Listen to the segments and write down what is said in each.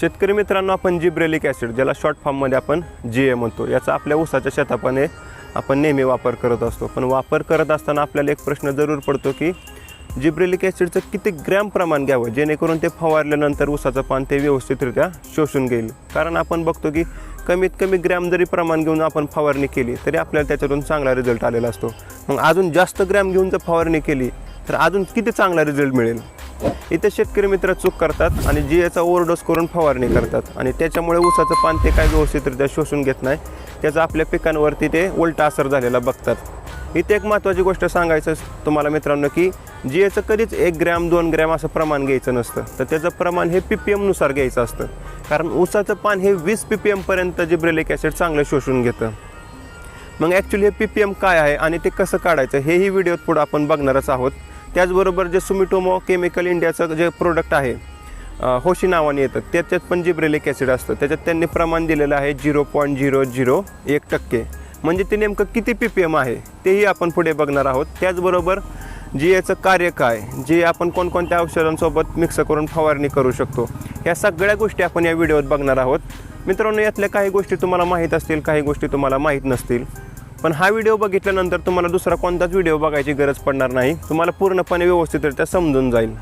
शेतकरी मित्रांनो आपण जिब्रेलिक ॲसिड ज्याला शॉर्ट फॉर्ममध्ये आपण जी ए म्हणतो याचा आपल्या ऊसाच्या शेतापाने आपण नेहमी वापर करत असतो. पण वापर करत असताना आपल्याला एक प्रश्न जरूर पडतो की जिब्रेलिक ॲसिडचं किती ग्रॅम प्रमाण घ्यावं जेणेकरून ते फवारल्यानंतर ऊसाचं पान ते व्यवस्थितरित्या शोषून घेईल. कारण आपण बघतो की कमीत कमी ग्रॅम जरी प्रमाण घेऊन आपण फवारणी केली तरी आपल्याला त्याच्यातून चांगला रिझल्ट आलेला असतो. मग अजून जास्त ग्रॅम घेऊन जर फवारणी केली तर अजून किती चांगला रिझल्ट मिळेल? इथे शेतकरी मित्र चूक करतात आणि जी याचा ओव्हरडोस करून फवारणी करतात. आणि त्याच्यामुळे ऊसाचं पान ते काय व्यवस्थितरित्या शोषून घेत नाही. त्याचा आपल्या पिकांवरती ते उलटा असर झालेला बघतात. इथे एक महत्त्वाची गोष्ट सांगायचं तुम्हाला मित्रांनो की जी याचं कधीच एक ग्रॅम दोन ग्रॅम असं प्रमाण घ्यायचं नसतं. तर त्याचं प्रमाण हे पी पी एमनुसार घ्यायचं असतं. कारण ऊसाचं पान हे वीस पी पी एमपर्यंत जिब्रेलिक ॲसिड चांगलं शोषून घेतं. मग ॲक्च्युली हे पी पी एम काय आहे आणि ते कसं काढायचं हेही व्हिडिओत पुढं आपण बघणारच आहोत. त्याचबरोबर जे सुमिटोमो केमिकल इंडियाचं जे प्रोडक्ट आहे होशी नावाने येतं त्याच्यात पण जिब्रेलिक ॲसिड असतं त्याच्यात त्यांनी प्रमाण दिलेलं आहे झिरो पॉईंट झिरो झिरो एक टक्के. म्हणजे ते नेमकं किती पी पी एम आहे तेही आपण पुढे बघणार आहोत. त्याचबरोबर जी याचं कार्य काय जे आपण कोणकोणत्या औषधांसोबत मिक्स करून फवारणी करू शकतो ह्या सगळ्या गोष्टी आपण या व्हिडिओत बघणार आहोत. मित्रांनो यातल्या काही गोष्टी तुम्हाला माहीत असतील काही गोष्टी तुम्हाला माहीत नसतील पण हा व्हिडिओ बघितल्यानंतर तुम्हाला दुसरा कोणताच व्हिडिओ बघायची गरज पडणार नाही. तुम्हाला पूर्णपणे व्यवस्थितरित्या समजून जाईल.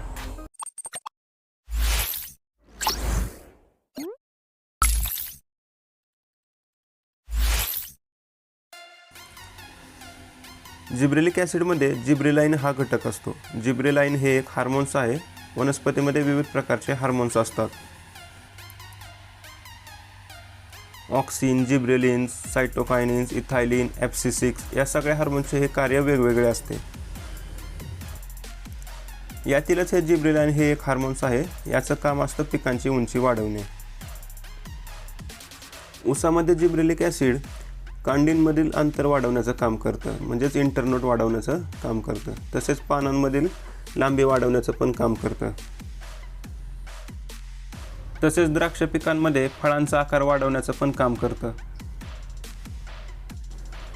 जिब्रेलिक ॲसिडमध्ये जिब्रेलाईन हा घटक असतो. जिब्रेलाईन हे एक हार्मोन्स आहे. वनस्पतीमध्ये विविध प्रकारचे हार्मोन्स असतात. Auxin gibberellins cytokinins ethylene FC six या सगळ्या हार्मोनचे हे कार्य वेगवेगळे असते. यातीलच हे जिब्रेलाइन हे एक हार्मोन्स आहे याचं काम असतं पिकांची उंची वाढवणे. ऊसामध्ये जिब्रेलिक ॲसिड कांडींमधील अंतर वाढवण्याचं काम करतं म्हणजेच इंटरनोट वाढवण्याचं काम करतं. तसेच पानांमधील लांबी वाढवण्याचं पण काम करतं. तसेच द्राक्ष पिकांमध्ये फळांचा आकार वाढवण्याचं पण काम करतं.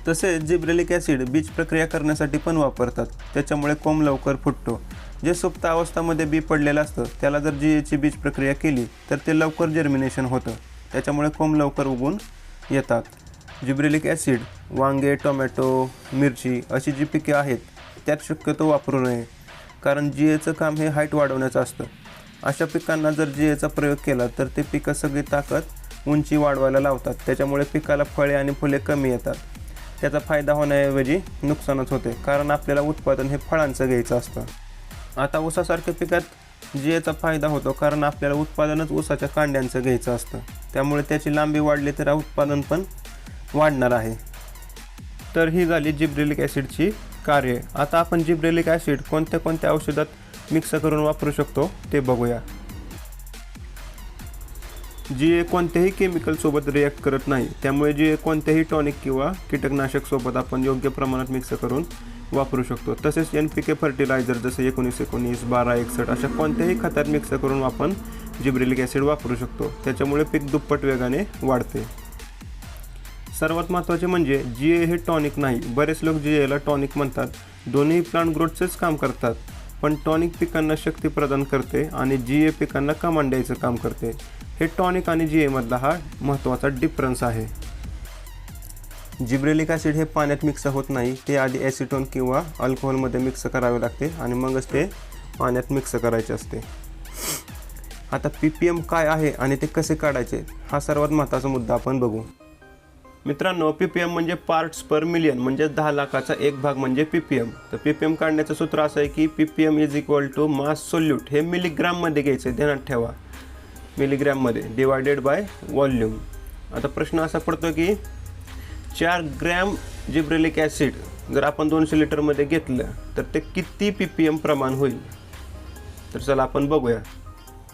तसेच जिब्रेलिक ॲसिड बीज प्रक्रिया करण्यासाठी पण वापरतात. त्याच्यामुळे कोंब लवकर फुटतो. जे सुप्त अवस्थामध्ये बी पडलेलं असतं त्याला जर जी याची बीज प्रक्रिया केली तर ते लवकर जर्मिनेशन होतं. त्याच्यामुळे कोंब लवकर उगून येतात. जिब्रेलिक ॲसिड वांगे टोमॅटो मिरची अशी जी पिके आहेत त्यात शक्यतो वापरू नये. कारण जी एचं काम हे हाईट वाढवण्याचं असतं. अशा पिकांना जर जी एचा प्रयोग केला तर ते पिकं सगळी ताकद उंची वाढवायला लावतात. त्याच्यामुळे पिकाला फळे आणि फुले कमी येतात. त्याचा फायदा होण्याऐवजी नुकसानच होते कारण आपल्याला उत्पादन हे फळांचं घ्यायचं असतं. आता ऊसासारख्या पिकात जी याचा फायदा होतो कारण आपल्याला उत्पादनच ऊसाच्या कांड्यांचं घ्यायचं असतं. त्यामुळे त्याची लांबी वाढली तर उत्पादन पण वाढणार आहे. तर ही झाली जिब्रेलिक ॲसिडची कार्य. आता आपण जिब्रेलिक ॲसिड कोणत्या कोणत्या औषधात मिक्स करून वापरू शकतो ते बघूया. जी ए कोणत्याही केमिकलसोबत रिॲक्ट करत नाही त्यामुळे जे कोणत्याही टॉनिक किंवा कीटकनाशकसोबत आपण योग्य प्रमाणात मिक्स करून वापरू शकतो. तसेच एन पी के फर्टिलायझर जसे एकोणीस एकोणीस बारा एकसष्ट अशा कोणत्याही खतात मिक्स करून आपण जिब्रेलिक ॲसिड वापरू शकतो. त्याच्यामुळे पीक दुप्पट वेगाने वाढते. सर्वात महत्त्वाचे म्हणजे जी ए हे टॉनिक नाही बरेच लोक जी एला टॉनिक म्हणतात दोन्ही प्लांट ग्रोथचेच काम करतात. पण टॉनिक पिकांना शक्ती प्रदान करते आणि जी ए पिकांना कमान द्यायचं काम करते. हे टॉनिक आणि जी एमधला हा महत्त्वाचा डिफरन्स आहे. जिब्रेलिक ॲसिड हे पाण्यात मिक्स होत नाही ते आधी ॲसिटोन किंवा अल्कोहोलमध्ये मिक्स करावे लागते आणि मगच ते पाण्यात मिक्स करायचे असते. आता पी पी एम काय आहे आणि ते कसे काढायचे हा सर्वात महत्त्वाचा मुद्दा आपण बघू. मित्रांनो पी पी एम म्हणजे पार्ट्स पर मिलियन म्हणजे दहा लाखाचा एक भाग म्हणजे पी पी एम तर पी पी एम काढण्याचं सूत्र असं आहे की P P M is equal to mass solute हे मिलीग्राममध्ये घ्यायचं ध्यानात ठेवा. मिलीग्रॅममध्ये डिवायडेड बाय व्हॉल्यूम आता प्रश्न असा पडतो की चार ग्रॅम जिब्रेलिक ॲसिड जर आपण दोनशे लिटरमध्ये घेतलं तर ते किती पी पी एम प्रमाण होईल? तर चला आपण बघूया.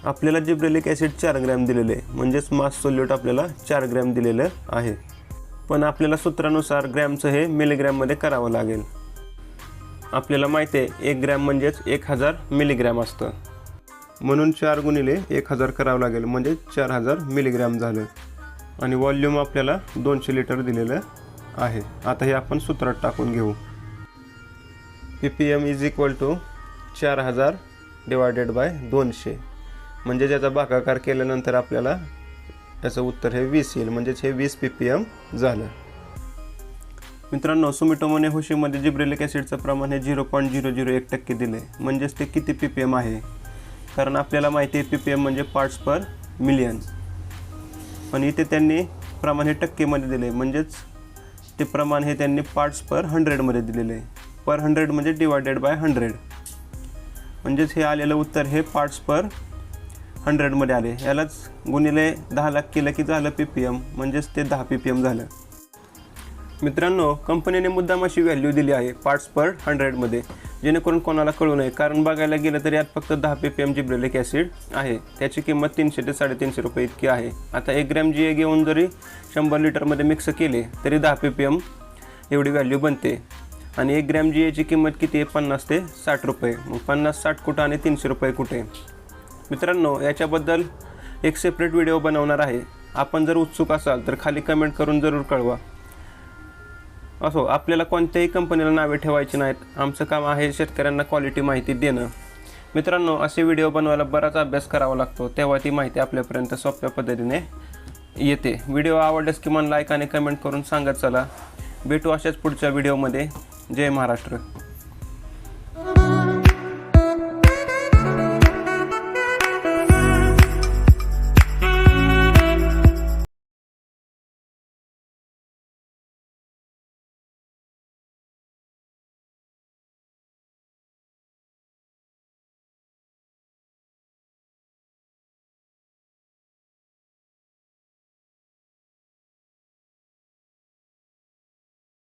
आपल्याला जिब्रेलिक ॲसिड चार ग्रॅम दिलेले आहे म्हणजेच मास सोल्यूट आपल्याला चार ग्रॅम दिलेलं आहे. पण आपल्याला सूत्रानुसार ग्रॅमचं हे मिलीग्रॅममध्ये करावं लागेल. आपल्याला माहिती आहे एक ग्रॅम म्हणजेच एक हजार मिलीग्रॅम असतं. म्हणून चार गुणिले एक हजार करावं लागेल म्हणजे चार हजार मिलीग्रॅम झालं. आणि वॉल्यूम आपल्याला दोनशे लिटर दिलेलं आहे. आता हे आपण सूत्रात टाकून घेऊ. P P M is equal to चार हजार डिवायडेड बाय दोनशे. म्हणजे ज्याचा भागाकार केल्यानंतर आपल्याला त्याचं उत्तर हे वीस येईल. म्हणजेच हे वीस पी पी एम झालं. मित्रांनो सुमिटोमोने होशीमध्ये जिब्रेलिक ॲसिडचं प्रमाण हे झिरो पॉईंट झिरो झिरो एक टक्के दिले. म्हणजेच ते किती पी पी एम आहे? कारण आपल्याला माहिती आहे पी पी एम म्हणजे पार्ट्स पर मिलियन पण इथे त्यांनी प्रमाण हे टक्केमध्ये दिले. म्हणजेच ते प्रमाण हे त्यांनी पार्ट्स पर हंड्रेडमध्ये दिलेले. आहे पर हंड्रेड म्हणजे डिवायडेड बाय हंड्रेड म्हणजेच हे आलेलं उत्तर हे पार्ट्स पर हंड्रेडमध्ये आले. यालाच गुणिले दहा लाख केलं की झालं पी पी एम म्हणजेच ते दहा पी पी एम झालं. मित्रांनो कंपनीने मुद्दाम अशी व्हॅल्यू दिली आहे पार्ट्स पर हंड्रेडमध्ये जेणेकरून कोणाला कळू नये कारण बघायला गेलं तर यात फक्त दहा P P M gibberellic acid आहे. त्याची किंमत तीनशे ते साडेतीनशे रुपये इतकी आहे. आता एक ग्रॅम जी ए घेऊन जरी शंभर लिटरमध्ये मिक्स केले तरी दहा पी पी एम एवढी व्हॅल्यू बनते. आणि एक ग्रॅम जी एची किंमत किती आहे? पन्नास ते साठ रुपये. मग पन्नास साठ कुठं आणि तीनशे रुपये कुठे? मित्रांनो याच्याबद्दल एक सेपरेट व्हिडिओ बनवणार आहे. आपण जर उत्सुक असाल तर खाली कमेंट करून जरूर कळवा. असो आपल्याला कोणत्याही कंपनीला नावे ठेवायची नाहीत. आमचं काम आहे शेतकऱ्यांना क्वालिटी माहिती देणं. मित्रांनो असे व्हिडिओ बनवायला बराच अभ्यास करावा लागतो. तेव्हा ती माहिती आपल्यापर्यंत सोप्या पद्धतीने येते. व्हिडिओ आवडल्यास किमान लाईक आणि कमेंट करून सांगत चला. भेटू अशाच पुढच्या व्हिडिओमध्ये जय महाराष्ट्र.